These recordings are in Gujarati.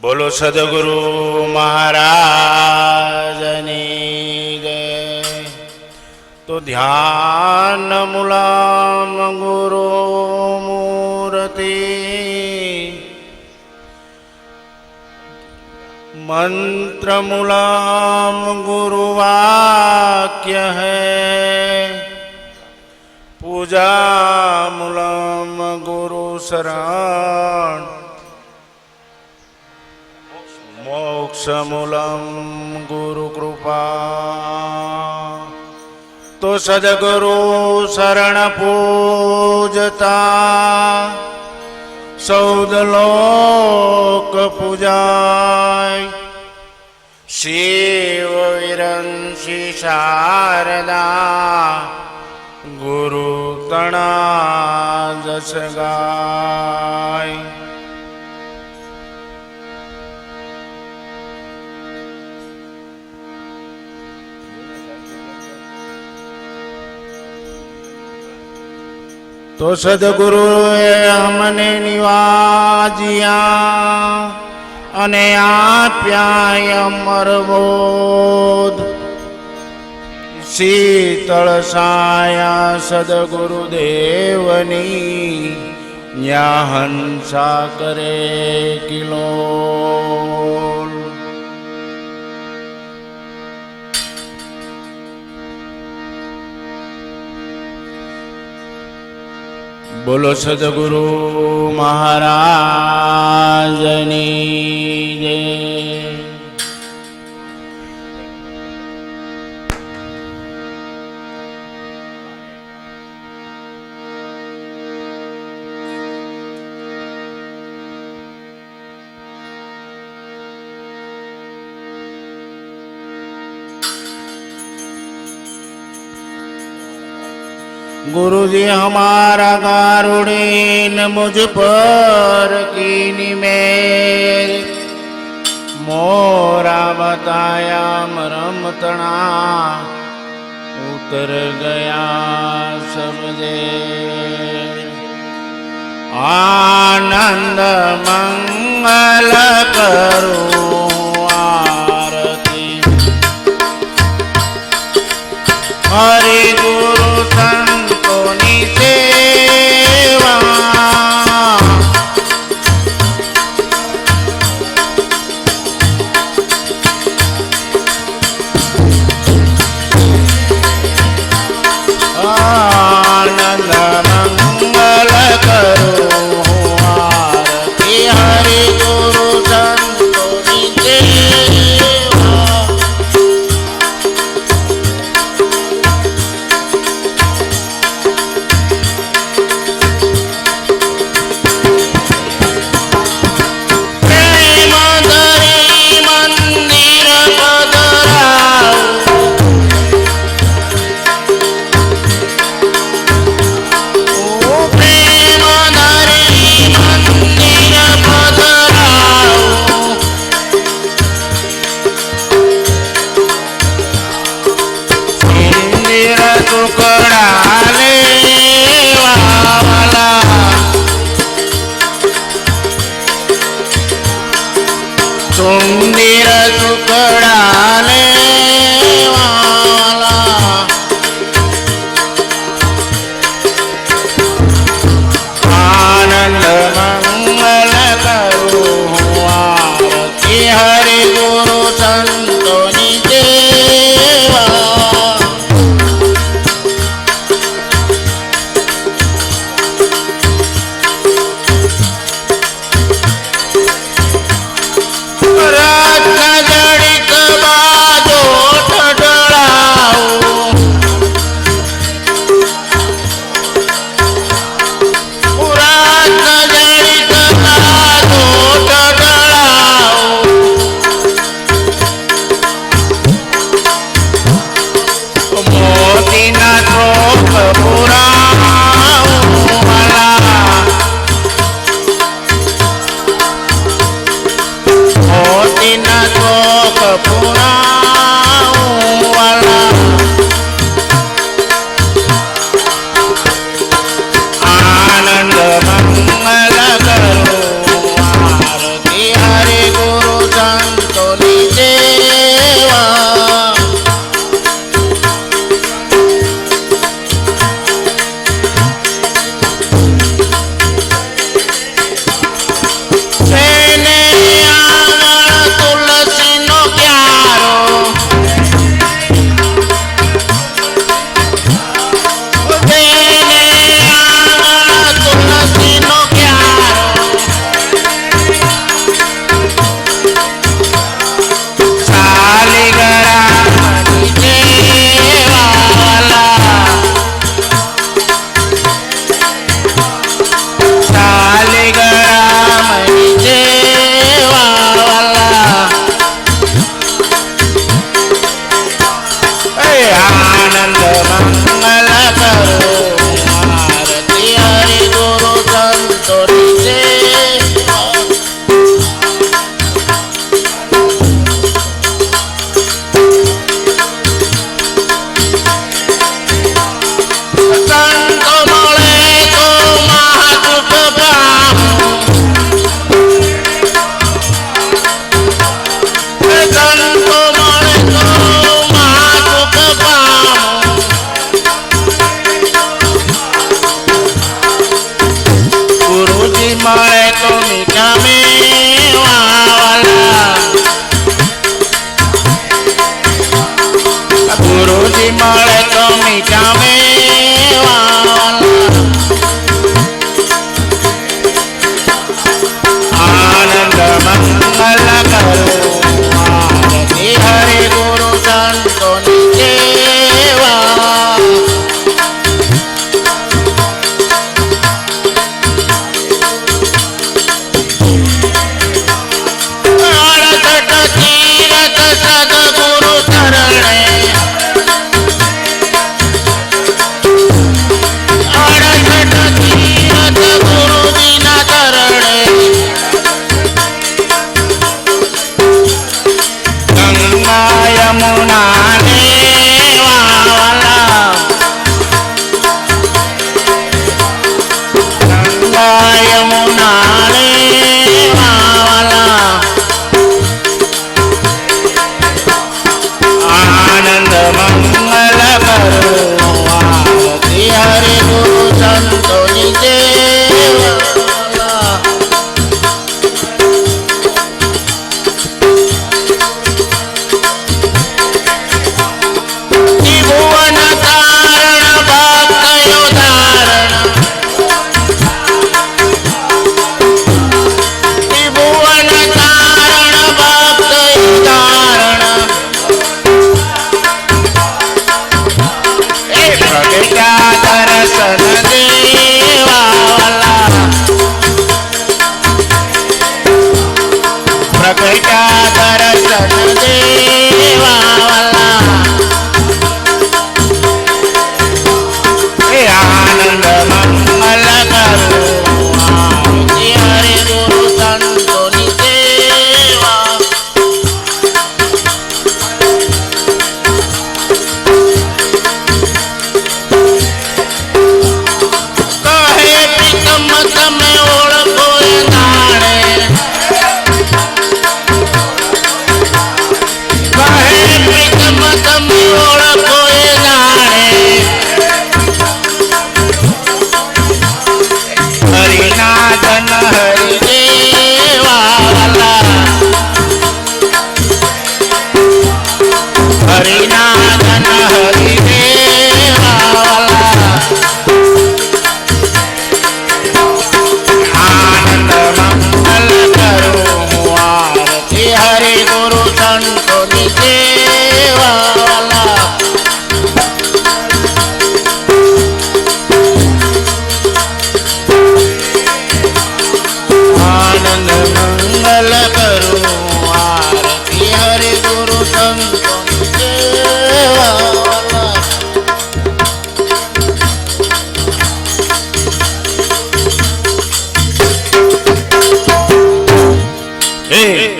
બોલો સદગુરુ મહારાજની તો ધ્યાન મુલામ ગુરુ મૂર્તિ. મંત્ર મુલામ ગુરુ વાક્ય હૈ. પૂજા મુલામ ગુરુ શરણ. મોક્ષમૂલમ ગુરુકૃપા તો સદગુરુ શરણ પૂજતા સૌદલોક પૂજાય શિવ વિરંશી શારદા ગુરુ તણા જસ ગાય તો સદગુરુએ અમને નિવાજ્યા અને આપ્યા અમરબોધ. શીતળ સાયા સદગુરુદેવની ન્યા હંસા કરે કિલો. બોલો સદગુરુ મહારાજની જય. गुरुजी हमारा गारुड़ीन मुझ पर कीनी मेल मोरा बताया मरम तना उतर गया समझे आनंद मंगल करो आरती હરિ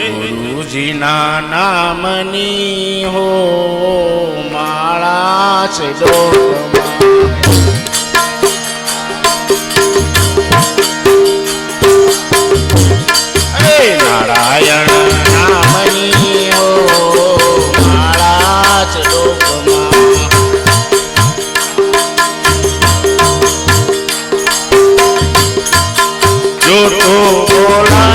ગુરુજીના નામની હો માળા છે નારાયણ નામની હો માળા છે લોકમાં જો તો બોલા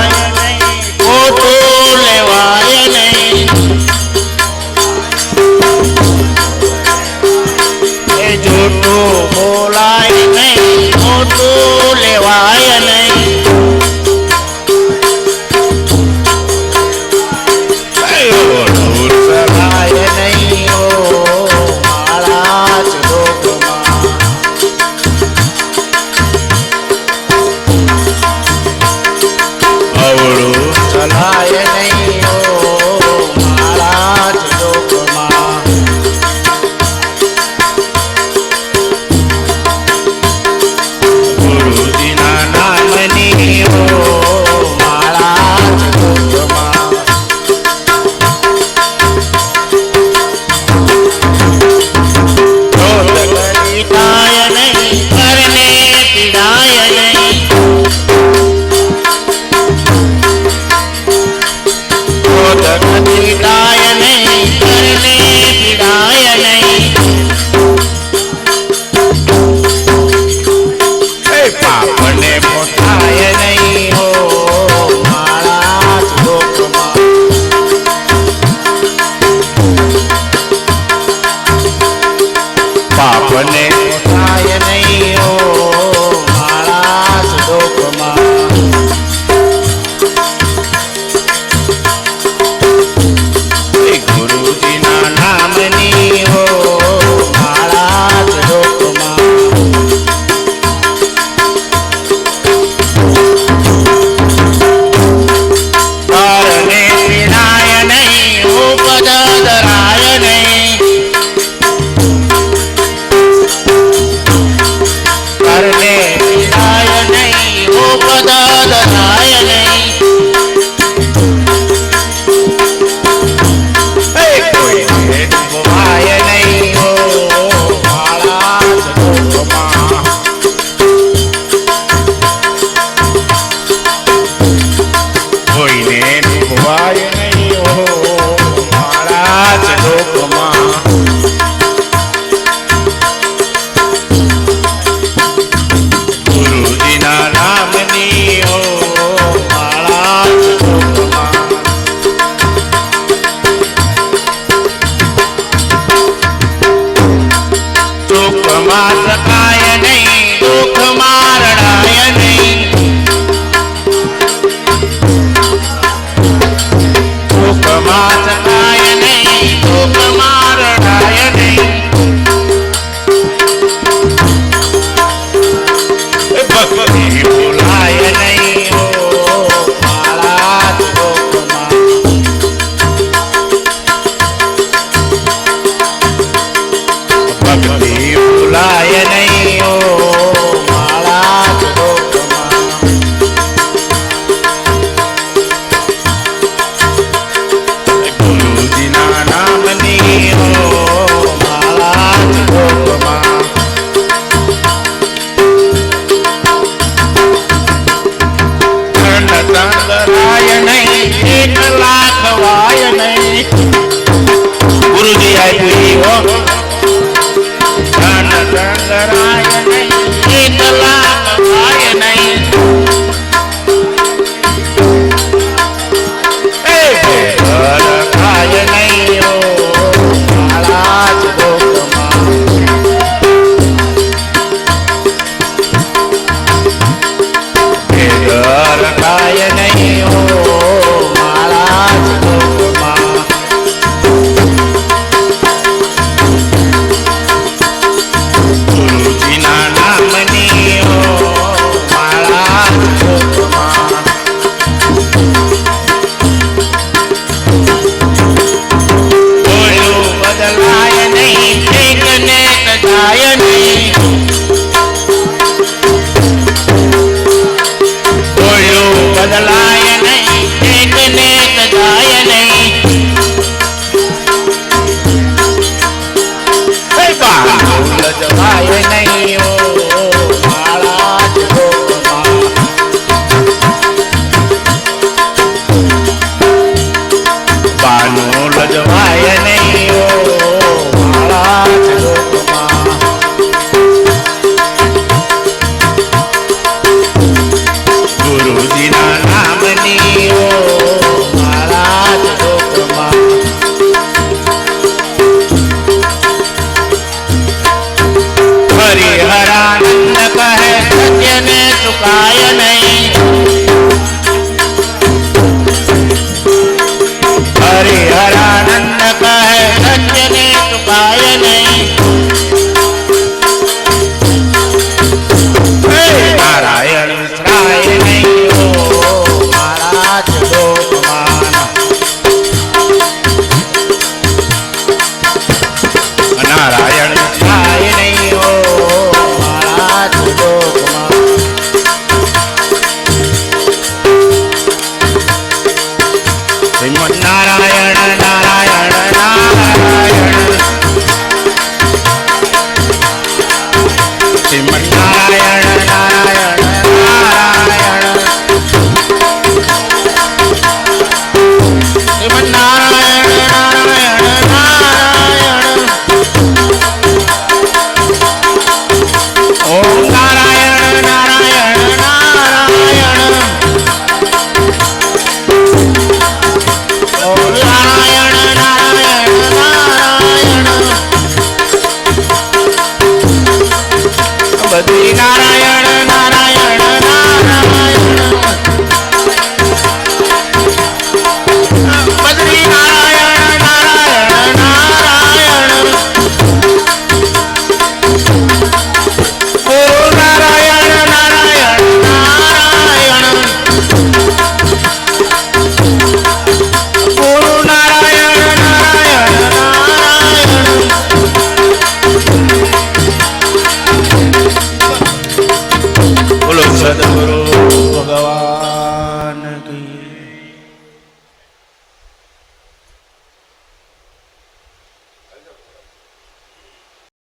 Lord